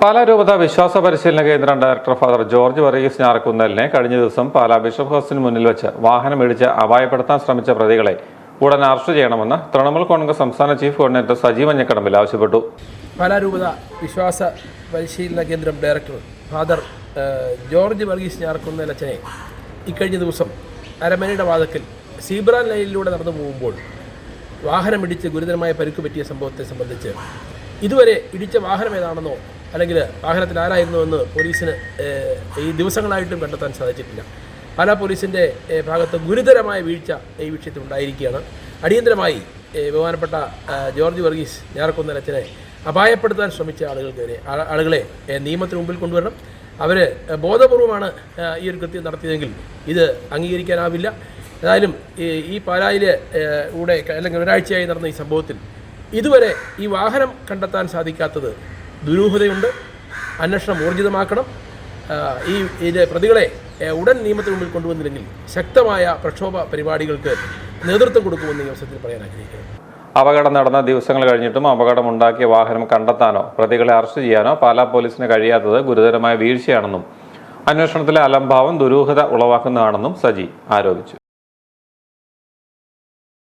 പാലാ രൂപത വിശ്വാസ പരിശീലന കേന്ദ്രം ഡയറക്ടർ ഫാദർ ജോർജ് വർഗീസ് ഞാറക്കുന്നലിനെ കഴിഞ്ഞ ദിവസം പാലാ ബിഷപ്പ് ഹൗസിന് മുന്നിൽ വെച്ച് വാഹനം ഇടിച്ച് അപായപ്പെടുത്താൻ ശ്രമിച്ച പ്രതികളെ ഉടൻ അറസ്റ്റ് ചെയ്യണമെന്ന് തൃണമൂൽ കോൺഗ്രസ് സംസ്ഥാന ചീഫ് കോർഡിനേറ്റർ സജീവ് മഞ്ഞക്കടമ്പിൽ ആവശ്യപ്പെട്ടു. പാലാരൂപത വിശ്വാസ പരിശീലന കേന്ദ്രം ഡയറക്ടർ ഫാദർ ജോർജ് വർഗീസ് ഞാറക്കുന്നലച്ചനെ ഇക്കഴിഞ്ഞ ദിവസം അരമനയുടെ വാദത്തിൽ സീബ്ര ലൈനിലൂടെ നടന്നു പോകുമ്പോൾ വാഹനമിടിച്ച് ഗുരുതരമായ പരിക്ക് പറ്റിയ സംഭവത്തെ സംബന്ധിച്ച് ഇതുവരെ ഇടിച്ച വാഹനം ഏതാണെന്നോ അല്ലെങ്കിൽ വാഹനത്തിൽ ആരായിരുന്നു എന്ന് പോലീസിന് ഈ ദിവസങ്ങളായിട്ടും കണ്ടെത്താൻ സാധിച്ചിട്ടില്ല. പാലാ പോലീസിന്റെ ഭാഗത്ത് ഗുരുതരമായ വീഴ്ച ഈ വിഷയത്തിൽ ഉണ്ടായിരിക്കുകയാണ്. അടിയന്തരമായി ബഹുമാനപ്പെട്ട ജോർജ് വർഗീസ് ഞാറക്കുന്നലച്ചനെ അപായപ്പെടുത്താൻ ശ്രമിച്ച ആളുകൾക്കെതിരെ ആളുകളെ നിയമത്തിന് മുമ്പിൽ കൊണ്ടുവരണം. അവർ ബോധപൂർവമാണ് ഈ ഒരു കൃത്യം നടത്തിയതെങ്കിൽ ഇത് അംഗീകരിക്കാനാവില്ല. ഏതായാലും ഈ പാലായിലെ കൂടെ അല്ലെങ്കിൽ ഒരാഴ്ചയായി നടന്ന ഈ സംഭവത്തിൽ ഇതുവരെ ഈ വാഹനം കണ്ടെത്താൻ സാധിക്കാത്തത് ദുരൂഹതയുണ്ട്. അന്വേഷണം ഊർജിതമാക്കണം. ഈ ഇത് പ്രതികളെ ഉടൻ നിയമത്തിന് മുമ്പിൽ കൊണ്ടുവന്നില്ലെങ്കിൽ ശക്തമായ പ്രക്ഷോഭ പരിപാടികൾക്ക് നേതൃത്വം കൊടുക്കുമെന്ന് ഈ അവസരത്തിൽ പറയാൻ ആഗ്രഹിക്കുന്നു. അപകടം നടന്ന ദിവസങ്ങൾ കഴിഞ്ഞിട്ടും അപകടമുണ്ടാക്കിയ വാഹനം കണ്ടെത്താനോ പ്രതികളെ അറസ്റ്റ് ചെയ്യാനോ പാലാ പോലീസിന് കഴിയാത്തത് ഗുരുതരമായ വീഴ്ചയാണെന്നും അന്വേഷണത്തിലെ അലംഭാവം ദുരൂഹത ഉളവാക്കുന്നതാണെന്നും സജി ആരോപിച്ചു.